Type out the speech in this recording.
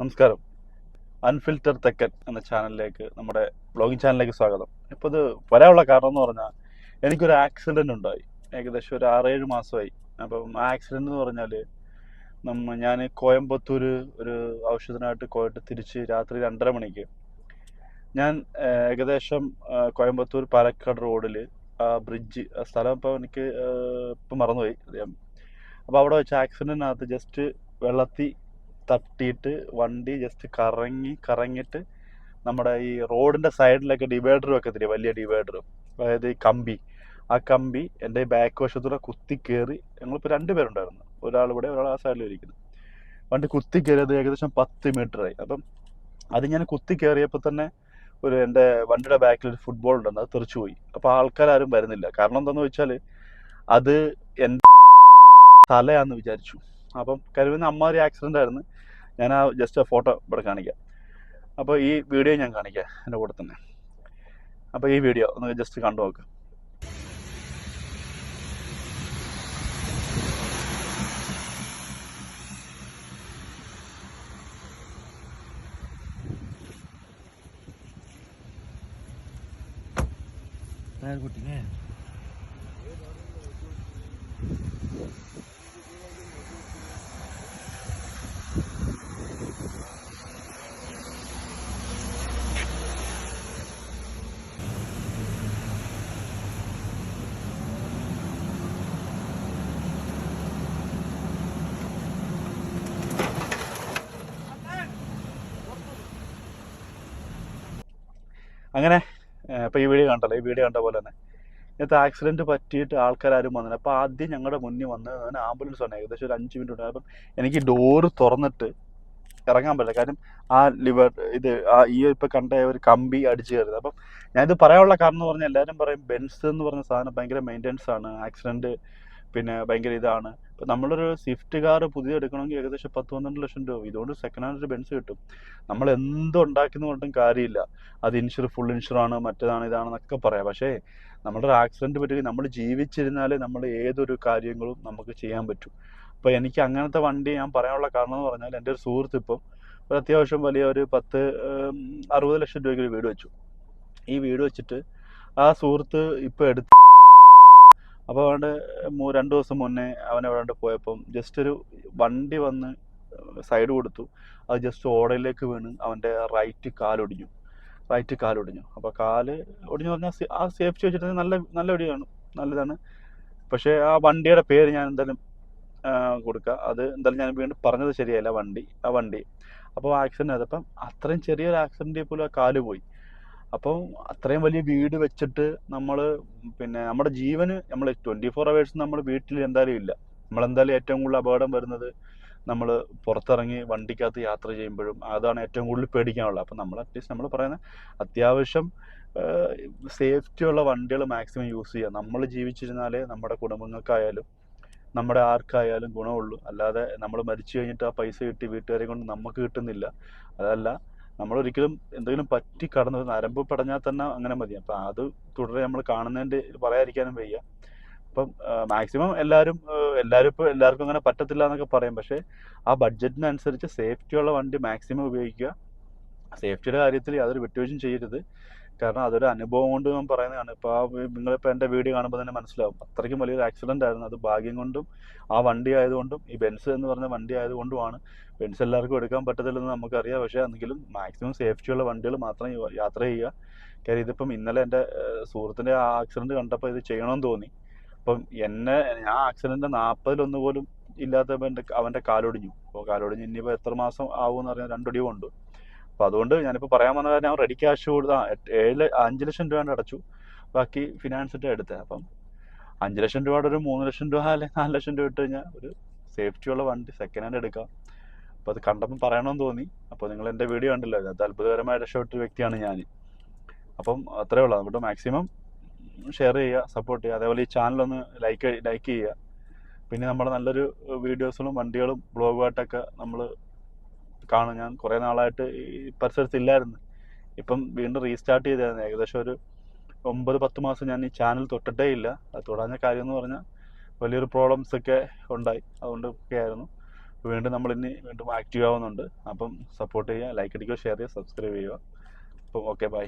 നമസ്കാരം. അൺഫിൽറ്റർ തെക്കൻ എന്ന ചാനലിലേക്ക് നമ്മുടെ ബ്ലോഗിംഗ് ചാനലിലേക്ക് സ്വാഗതം. ഇപ്പോൾ ഇത് വരാനുള്ള കാരണം എന്ന് പറഞ്ഞാൽ എനിക്കൊരു ആക്സിഡന്റ് ഉണ്ടായി. ഏകദേശം ഒരു ആറേഴ് മാസമായി. അപ്പം ആ ആക്സിഡന്റ് എന്ന് പറഞ്ഞാൽ നമ്മ ഞാൻ കോയമ്പത്തൂർ ഒരു ഔഷധനായിട്ട് പോയിട്ട് തിരിച്ച് രാത്രി രണ്ടര മണിക്ക്. ഞാൻ ഏകദേശം കോയമ്പത്തൂർ പാലക്കാട് റോഡിൽ ആ ബ്രിഡ്ജ് സ്ഥലം ഇപ്പോൾ എനിക്ക് ഇപ്പം മറന്നുപോയി. അപ്പോൾ അവിടെ വെച്ച് ആക്സിഡന്റിനകത്ത് ജസ്റ്റ് വെള്ളത്തിൽ തട്ടിയിട്ട് വണ്ടി ജസ്റ്റ് കറങ്ങി കറങ്ങിയിട്ട് നമ്മുടെ ഈ റോഡിന്റെ സൈഡിലൊക്കെ ഡിവൈഡർ വെക്കത്തില്ലേ? വലിയ ഡിവൈഡർ അതായത് ഈ കമ്പി. ആ കമ്പി എന്റെ ബാക്ക് വശത്തൂടെ കുത്തി കയറി ഞങ്ങളിപ്പോൾ രണ്ട് പേരുണ്ടായിരുന്നു. ഒരാൾ ഇവിടെ ഒരാൾ ആ സൈഡിൽ ഇരിക്കുന്നു. വണ്ടി കുത്തി കയറിയത് ഏകദേശം പത്ത് മീറ്ററായി അപ്പം അത് ഞാൻ കുത്തി കയറിയപ്പോൾ തന്നെ ഒരു എന്റെ വണ്ടിയുടെ ബാക്കിൽ ഒരു ഫുട്ബോൾ ഉണ്ടായിരുന്നു അത് തെറിച്ചു പോയി. അപ്പോൾ ആൾക്കാരും വരുന്നില്ല. കാരണം എന്താണെന്ന് വെച്ചാൽ അത് എന്റെ തലയാന്ന് വിചാരിച്ചു. അപ്പം കരുവുന്ന അമ്മാതിരി ആക്സിഡന്റ് ആയിരുന്നു. ഞാൻ ആ ജസ്റ്റ് ഫോട്ടോ ഇവിടെ കാണിക്കാം. അപ്പോൾ ഈ വീഡിയോ ഞാൻ കാണിക്കാം എന്റെ കൂടെ തന്നെ. അപ്പോൾ ഈ വീഡിയോ ഒന്ന് ജസ്റ്റ് കണ്ടു നോക്ക്. ടയർ പൊട്ടില്ലേ അങ്ങനെ അപ്പോൾ ഈ വീഡിയോ കണ്ടല്ലോ ഈ വീഡിയോ കണ്ട പോലെ തന്നെ. ഇന്നത്തെ ആക്സിഡന്റ് പറ്റിയിട്ട് ആൾക്കാരും വന്നില്ല. അപ്പോൾ ആദ്യം ഞങ്ങളുടെ മുന്നിൽ വന്ന് അങ്ങനെ ആംബുലൻസ് വന്നു ഏകദേശം ഒരു അഞ്ച് മിനിറ്റ് ഉണ്ട് അപ്പം എനിക്ക് ഡോറ് തുറന്നിട്ട് ഇറങ്ങാൻ പറ്റില്ല. കാരണം ആ ലിവർ ഇത് ആ ഈ ഇപ്പം കണ്ട ഒരു കമ്പി അടിച്ചു കയറിയത്. അപ്പം ഞാനിത് പറയാനുള്ള കാരണം എന്ന് പറഞ്ഞാൽ എല്ലാവരും പറയും ബെൻസ് എന്ന് പറഞ്ഞ സാധനം ഭയങ്കര മെയിന്റെനൻസ് ആണ്. ആക്സിഡന്റ് പിന്നെ ഭയങ്കര ഇതാണ്. ഇപ്പം നമ്മളൊരു സ്വിഫ്റ്റ് കാർ പുതിയ എടുക്കണമെങ്കിൽ ഏകദേശം പത്ത് പന്ത്രണ്ട് ലക്ഷം രൂപ. ഇതുകൊണ്ട് സെക്കൻഡ് ഹാൻഡ് ഒരു ബെൻസ് കിട്ടും. നമ്മൾ എന്തുണ്ടാക്കുന്നു കൊണ്ടും കാര്യമില്ല. അത് ഇൻഷുർ ഫുൾ ഇൻഷുർ ആണ് മറ്റേതാണ് ഇതാണെന്നൊക്കെ പറയാം. പക്ഷേ നമ്മുടെ ഒരു ആക്സിഡന്റ് പറ്റി നമ്മൾ ജീവിച്ചിരുന്നാലേ നമ്മൾ ഏതൊരു കാര്യങ്ങളും നമുക്ക് ചെയ്യാൻ പറ്റും. അപ്പോൾ എനിക്ക് അങ്ങനത്തെ വണ്ടി ഞാൻ പറയാനുള്ള കാരണം എന്ന് പറഞ്ഞാൽ എന്റെ ഒരു സുഹൃത്ത് ഇപ്പം ഒരു അത്യാവശ്യം വലിയ ഒരു പത്ത് അറുപത് ലക്ഷം രൂപയ്ക്ക് ഒരു വീട് വെച്ചു. ഈ വീട് വെച്ചിട്ട് ആ സുഹൃത്ത് ഇപ്പോൾ എടുത്ത് അപ്പോൾ അവിടെ മൂ- രണ്ട് ദിവസം മുന്നേ അവൻ അവിടെ പോയപ്പം ജസ്റ്റ് ഒരു വണ്ടി വന്ന് സൈഡ് കൊടുത്തു. അത് ജസ്റ്റ് ഓടയിലേക്ക് വീണ് അവന്റെ റൈറ്റ് കാലൊടിഞ്ഞു റൈറ്റ് കാലൊടിഞ്ഞു അപ്പോൾ കാൽ ഒടിഞ്ഞു പറഞ്ഞാൽ ആ സേഫ്റ്റി വെച്ചിട്ട് നല്ല നല്ല ഒടിയാണ് നല്ലതാണ്. പക്ഷേ ആ വണ്ടിയുടെ പേര് ഞാൻ എന്തായാലും കൊടുക്കുക അത് എന്തായാലും ഞാൻ വീണ്ടും പറഞ്ഞത് ശരിയല്ല വണ്ടി ആ വണ്ടി. അപ്പോൾ ആക്സിഡന്റ് ആയത് അപ്പം അത്രയും ചെറിയൊരു ആക്സിഡന്റിൽ പോലും ആ കാൽ പോയി. അപ്പം അത്രയും വലിയ വീട് വെച്ചിട്ട് നമ്മൾ പിന്നെ നമ്മുടെ ജീവന് നമ്മൾ ട്വന്റി ഫോർ അവേഴ്സ് നമ്മൾ വീട്ടിൽ എന്തായാലും ഇല്ല. നമ്മളെന്തായാലും ഏറ്റവും കൂടുതൽ അപകടം വരുന്നത് നമ്മൾ പുറത്തിറങ്ങി വണ്ടിക്കകത്ത് യാത്ര ചെയ്യുമ്പോഴും അതാണ് ഏറ്റവും കൂടുതൽ പേടിക്കാനുള്ളത്. അപ്പം നമ്മൾ അറ്റ്ലീസ്റ്റ് നമ്മൾ പറയുന്ന അത്യാവശ്യം സേഫ്റ്റി ഉള്ള വണ്ടികൾ മാക്സിമം യൂസ് ചെയ്യുക നമ്മൾ ജീവിച്ചിരുന്നാലേ നമ്മുടെ കുടുംബങ്ങൾക്കായാലും നമ്മുടെ ആർക്കായാലും ഗുണമുള്ളൂ. അല്ലാതെ നമ്മൾ മരിച്ചു കഴിഞ്ഞിട്ട് ആ പൈസ കിട്ടി വീട്ടുകാരെ കൊണ്ട് നമുക്ക് കിട്ടുന്നില്ല. അതല്ല നമ്മൾ ഒരിക്കലും എന്തെങ്കിലും പറ്റി കടന്നു നരമ്പ് പടഞ്ഞാൽ തന്നെ അങ്ങനെ മതി. അപ്പം അത് തുടരെ നമ്മൾ കാണുന്നതിന്റെ പറയാതിരിക്കാനും വയ്യ. അപ്പം മാക്സിമം എല്ലാവരും എല്ലാവരും ഇപ്പോൾ എല്ലാവർക്കും അങ്ങനെ പറ്റത്തില്ല എന്നൊക്കെ പറയും. പക്ഷേ ആ ബഡ്ജറ്റിനനുസരിച്ച് സേഫ്റ്റിയുള്ള വണ്ടി മാക്സിമം ഉപയോഗിക്കുക. സേഫ്റ്റിയുടെ കാര്യത്തിൽ യാതൊരു വിട്ടുവീഴ്ചയും ചെയ്യരുത്. കാരണം അതൊരു അനുഭവം കൊണ്ട് ഞാൻ പറയുന്നതാണ്. ഇപ്പോൾ ആ നിങ്ങളിപ്പോൾ എന്റെ വീഡിയോ കാണുമ്പോൾ തന്നെ മനസ്സിലാവും. അത്രയ്ക്കും വലിയൊരു ആക്സിഡന്റ് ആയിരുന്നു. അത് ഭാഗ്യം കൊണ്ടും ആ വണ്ടി ആയതുകൊണ്ടും ഈ ബെൻസ് എന്ന് പറഞ്ഞ വണ്ടി ആയതുകൊണ്ടുമാണ്. ബെൻസ് എല്ലാവർക്കും എടുക്കാൻ പറ്റത്തില്ലെന്ന് നമുക്കറിയാം. പക്ഷേ എങ്കിലും മാക്സിമം സേഫ്റ്റിയുള്ള വണ്ടികൾ മാത്രം യാത്ര ചെയ്യുക. കാര്യം ഇതിപ്പം ഇന്നലെ എന്റെ സുഹൃത്തിന്റെ ആ ആക്സിഡന്റ് കണ്ടപ്പോൾ ഇത് ചെയ്യണമെന്ന് തോന്നി. അപ്പം എന്നെ ആ ആക്സിഡന്റ് നാൽപ്പതിലൊന്ന് പോലും ഇല്ലാത്തപ്പോൾ എന്റെ അവന്റെ കാലൊടിഞ്ഞു. അപ്പോൾ കാലൊടിഞ്ഞ് ഇനിയിപ്പോൾ എത്ര മാസം ആവുമെന്ന് പറഞ്ഞാൽ രണ്ടൊടി കൊണ്ടു. അപ്പോൾ അതുകൊണ്ട് ഞാനിപ്പോൾ പറയാൻ വന്ന കാര്യം റെഡി ക്യാഷ് കൊടുത്ത ആ, എട്ട്- ഏഴ് അഞ്ചു ലക്ഷം രൂപ അടച്ചു. ബാക്കി ഫിനാൻസ് ഇട്ട് എടുത്തത് അപ്പം അഞ്ച് ലക്ഷം രൂപയുടെ ഒരു മൂന്ന് ലക്ഷം രൂപ അല്ലെങ്കിൽ നാല് ലക്ഷം രൂപ ഇട്ട് കഴിഞ്ഞാൽ ഒരു സേഫ്റ്റി ഉള്ള വണ്ടി സെക്കൻഡ് ഹാൻഡ് എടുക്കാം. അപ്പോൾ അത് കണ്ടപ്പോൾ പറയണമെന്ന് തോന്നി. അപ്പോൾ നിങ്ങൾ എന്റെ വീഡിയോ കണ്ടല്ലോ. അത് അത്ഭുതകരമായ രക്ഷപ്പെട്ട വ്യക്തിയാണ് ഞാൻ അപ്പം അത്രേ ഉള്ളൂ. അതുകൊണ്ട് മാക്സിമം ഷെയർ ചെയ്യുക സപ്പോർട്ട് ചെയ്യുക. അതേപോലെ ഈ ചാനൽ ഒന്ന് ലൈക്ക് ലൈക്ക് ചെയ്യുക. പിന്നെ നമ്മുടെ നല്ലൊരു വീഡിയോസുകളും വണ്ടികളും ബ്ലോഗുമായിട്ടൊക്കെ നമ്മൾ കാണും ഞാൻ കുറേ നാളായിട്ട് ഈ പരിസരത്ത് ഇല്ലായിരുന്നു ഇപ്പം വീണ്ടും റീസ്റ്റാർട്ട് ചെയ്തായിരുന്നു ഏകദേശം ഒരു ഒമ്പത് പത്ത് മാസം ഞാൻ ഈ ചാനൽ തൊട്ടിട്ടേ ഇല്ല. അത് തൊടാഞ്ഞ കാര്യം എന്ന് പറഞ്ഞാൽ വലിയൊരു പ്രോബ്ലംസ് ഒക്കെ ഉണ്ടായി. അതുകൊണ്ട് ഒക്കെ ആയിരുന്നു. വീണ്ടും നമ്മൾ ഇനി വീണ്ടും ആക്റ്റീവ് ആവുന്നുണ്ട്. അപ്പം സപ്പോർട്ട് ചെയ്യുക ലൈക്ക് അടിക്കുക ഷെയർ ചെയ്യുക സബ്സ്ക്രൈബ് ചെയ്യുക. അപ്പം ഓക്കെ ബൈ